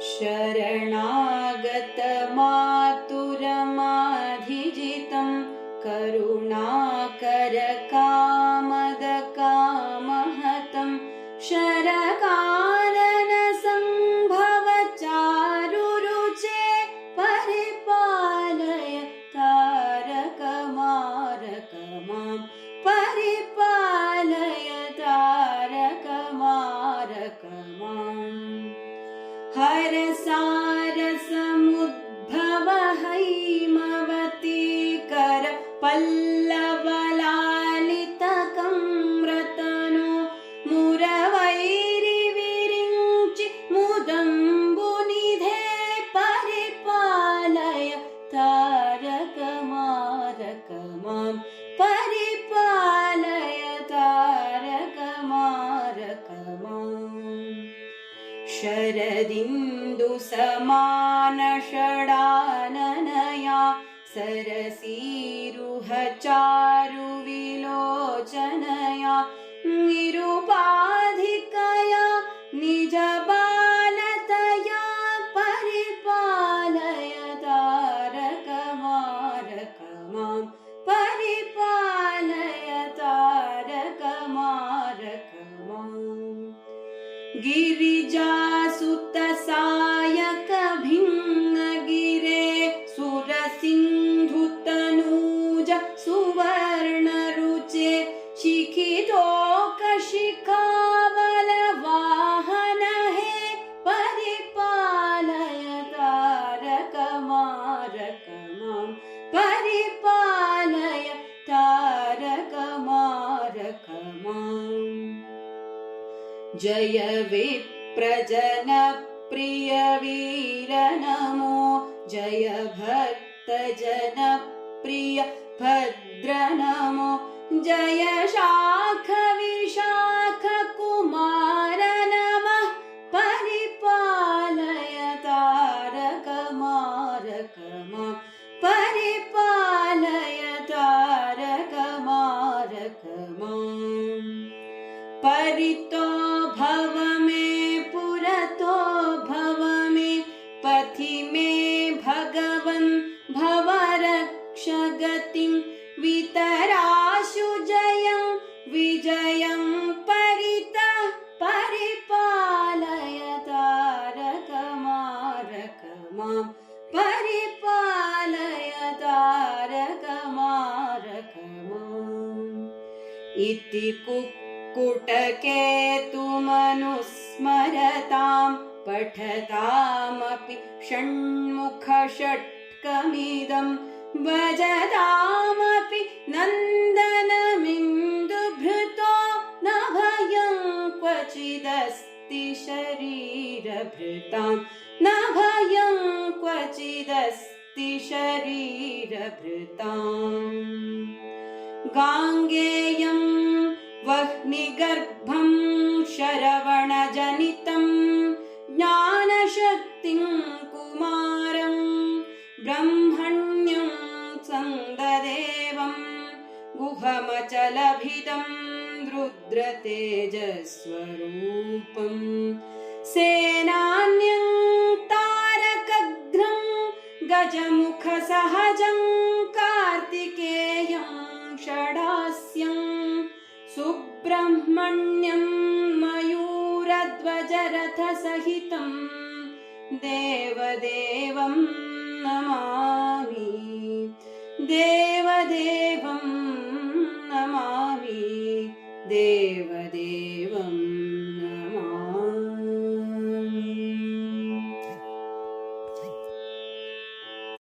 शरणागतमातुरमाधिजितं हर सारसमुद्भव हैमवती कर पल्लवलालितकं शरदिन्दुसमानषडाननया सरसीरुहचारुविलोचनया। निरुपाधिकया गिरिजा गिरिजासुतसा जय विप्रजनप्रियवीर नमो जय भक्तजनप्रिय भद्र नमो जय शाखविशाखकुमार नमः। परिपालय तारकमारकमा परिपालय तारकमारकमाम् परितो भव मे पुरतो भव मे पथि मे भगवन् भव रक्ष गतिं वितराशु जयं, विजयं परितः परिपालय तारकमारकमां, परिपालय तारकमारकमाम् इति कुक्कुटकेतुमनुस्मरतां पठतामपि षण्मुखषट्कमिदं भजतामपि नन्दनमिन्दुभृतो न भयं क्वचिदस्ति शरीरभृतां न भयं क्वचिदस्ति शरीरभृताम् गाङ्गेयं वह्निगर्भं शरवणजनितं ज्ञानशक्तिं कुमारं ब्रह्मण्यं सन्ददेवं गुहमचलभिदं रुद्रतेजस्वरूपम् सेनान्यं तारकघ्नं गजमुखसहजं सुब्रह्मण्यं मयूरध्वजरथसहितं देवदेवं नमामि। देवदेवं नमामि। देवदेवम्